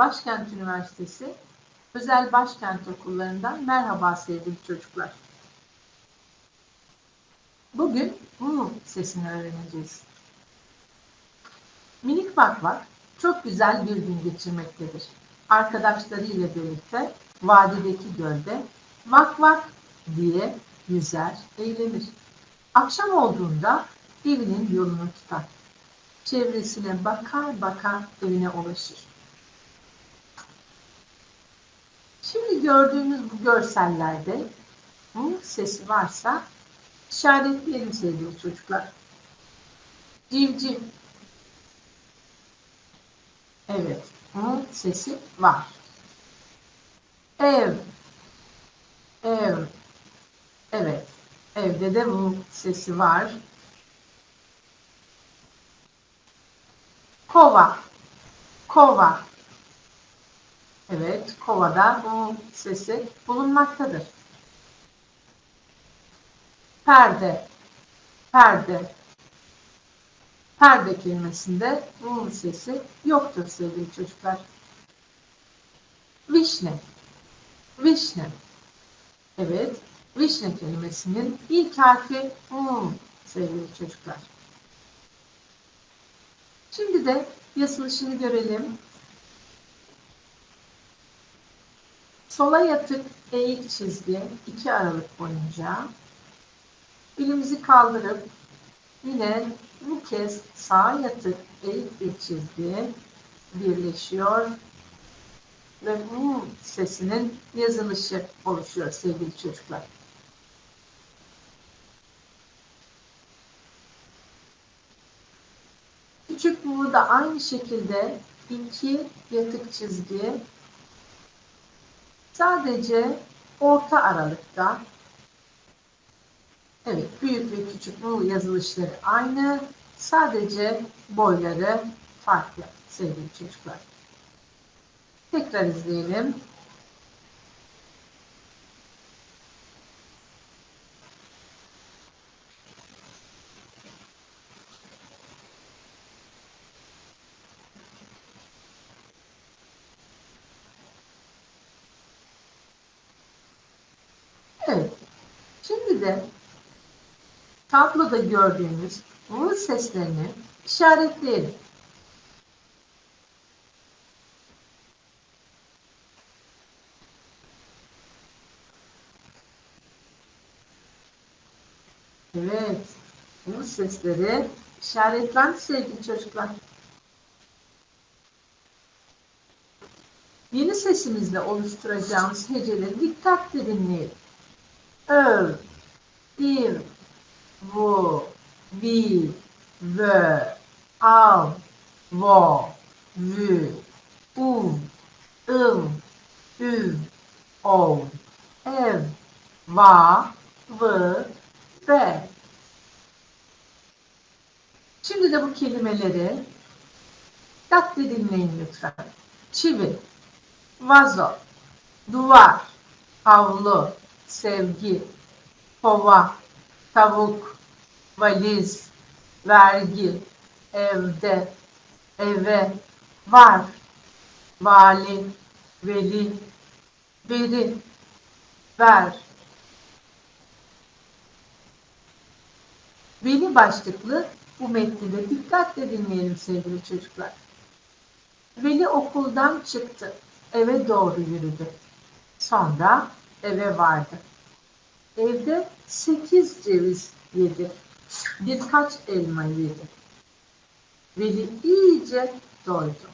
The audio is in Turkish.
Başkent Üniversitesi Özel Başkent Okullarından merhaba sevgili çocuklar. Bugün U sesini öğreneceğiz. Minik Vak çok güzel bir gün geçirmektedir. Arkadaşlarıyla birlikte vadideki gölde vak vak diye yüzer, eğlenir. Akşam olduğunda evinin yolunu tutar. Çevresine bakar bakar evine ulaşır. Şimdi gördüğümüz bu görsellerde bu sesi varsa işaretleyelim sevgili çocuklar. Civciv. Evet, bu sesi var. Ev. Ev. Evet, evde de bu sesi var. Kova. Kova. Evet, kovada bu sesi bulunmaktadır. Perde. Perde. Perde kelimesinde bu sesi yoktur sevgili çocuklar. Vişne. Vişne. Evet, vişne kelimesinin ilk harfi U sevgili çocuklar. Şimdi de yazılışını görelim. Sola yatık eğik çizgi iki aralık boyunca elimizi kaldırıp yine bu kez sağa yatık eğik bir çizgi birleşiyor ve bu sesinin yazılışı oluşuyor sevgili çocuklar. Küçük bu da aynı şekilde iki yatık çizgi sadece orta aralıkta evet büyük ve küçük bu yazılışları aynı sadece boyları farklı sevgili çocuklar. Tekrar izleyelim. Evet. Şimdi de tabloda gördüğümüz bu seslerini işaretleyelim. Evet. Bu sesleri işaretlendi sevgili çocuklar. Yeni sesimizle oluşturacağımız heceleri dikkatle dinleyelim. Ö, ir, vu, vi, vö, av, vo, vü, uv, ıv, üv, ov, ev, va, vı, ve. Şimdi de bu kelimeleri dikkatli dinleyin lütfen. Çivi, vazo, duvar, havlu, sevgi, kova, tavuk, valiz, vergi, evde, eve, var, vali, veli, veri, ver. Veli başlıklı bu metni de dikkatle dinleyelim sevgili çocuklar. Veli okuldan çıktı, eve doğru yürüdü. Sonra eve vardı. Evde sekiz ceviz yedi. Birkaç elma yedi. Veli iyice doydu.